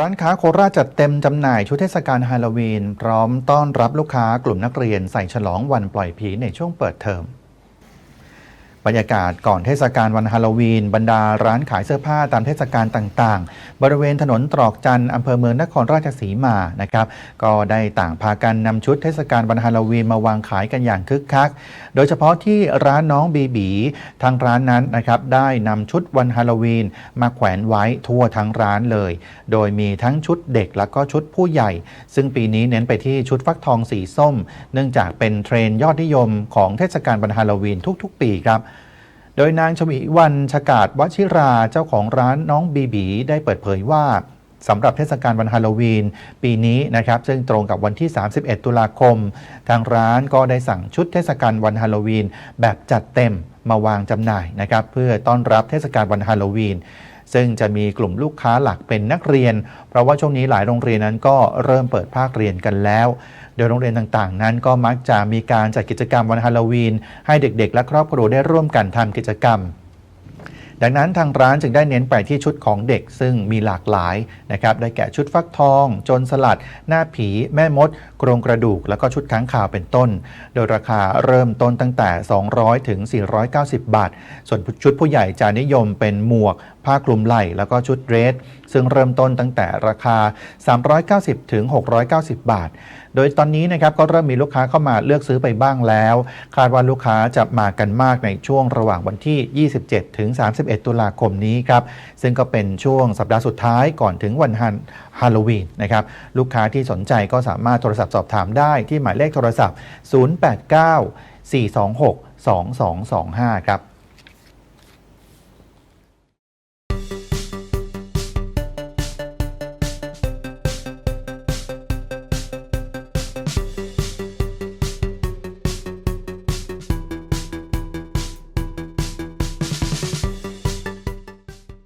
ร้านค้าโคราชจัดเต็มจำหน่ายชุดเทศกาลฮาโลวีน พร้อมต้อนรับลูกค้ากลุ่มนักเรียนใส่ฉลองวันปล่อยผีในช่วงเปิดเทอม บรรยากาศก่อนเทศกาลวันฮาโลวีน บรรดาร้านขายเสื้อผ้าตามเทศกาลต่างๆ บริเวณถนนตรอกจันทร์อำเภอเมืองนครราชสีมานะครับก็ได้ต่างพากันนำชุดเทศกาลวันฮาโลวีนมาวางขายกันอย่างคึกคัก โดยเฉพาะที่ร้านน้องบีบีทางร้านนั้นนะครับได้นำชุดวันฮาโลวีนมาแขวนไว้ทั่วทั้งร้านเลย โดยมีทั้งชุดเด็กแล้วก็ชุดผู้ใหญ่ ซึ่งปีนี้เน้นไปที่ชุดฟักทองสีส้ม เนื่องจากเป็นเทรนด์ยอดนิยมของเทศกาลวันฮาโลวีนทุก ๆ ปีครับ โดยนางชวีวันชกาดวชิราเจ้าของร้านน้องบีบี ได้เปิดเผยว่าสำหรับเทศกาลวันฮาโลวีน ปีนี้นะครับ ซึ่งตรงกับวันที่ 31 ตุลาคม ทางร้านก็ได้สั่งชุดเทศกาลวันฮาโลวีน แบบจัดเต็มมาวางจำหน่ายนะครับ เพื่อต้อนรับเทศกาลวันฮาโลวีน ซึ่งจะมีกลุ่มลูกค้าหลักเป็นนักเรียน เพราะว่าช่วงนี้หลายโรงเรียนนั้นก็เริ่มเปิดภาคเรียนกันแล้ว โดยโรงเรียนต่างๆ นั้นก็มักจะมีการจัดกิจกรรมวันฮาโลวีน ให้เด็กๆ และครอบครัวได้ร่วมกันทำกิจกรรมดังนั้นทางร้านจึงได้เน้นไปที่ชุดของเด็กซึ่งมีหลากหลายนะครับได้แก่ชุดฟักทอง จนสลัด หน้าผี แม่มด โครงกระดูก แล้วก็ชุดค้างคาวเป็นต้น โดยราคาเริ่มต้นตั้งแต่ 200 ถึง 490 บาท ส่วนชุดผู้ใหญ่จะนิยมเป็นหมวก ผ้าคลุมไหล่ แล้วก็ชุดเดรส ซึ่งเริ่มต้นตั้งแต่ราคา 390 ถึง 690 บาท โดยตอนนี้นะครับก็เริ่มมีลูกค้าเข้ามาเลือกซื้อไปบ้างแล้ว คาดว่าลูกค้าจะมากันมากในช่วงระหว่างวันที่ 27 ถึง 31 ตุลาคมนี้ครับ ซึ่งก็เป็นช่วงสัปดาห์สุดท้ายก่อนถึงวันฮันฮาโลวีนนะครับ ลูกค้าที่สนใจก็สามารถโทรศัพท์สอบถามได้ที่หมายเลขโทรศัพท์ 089 426 2225 ครับ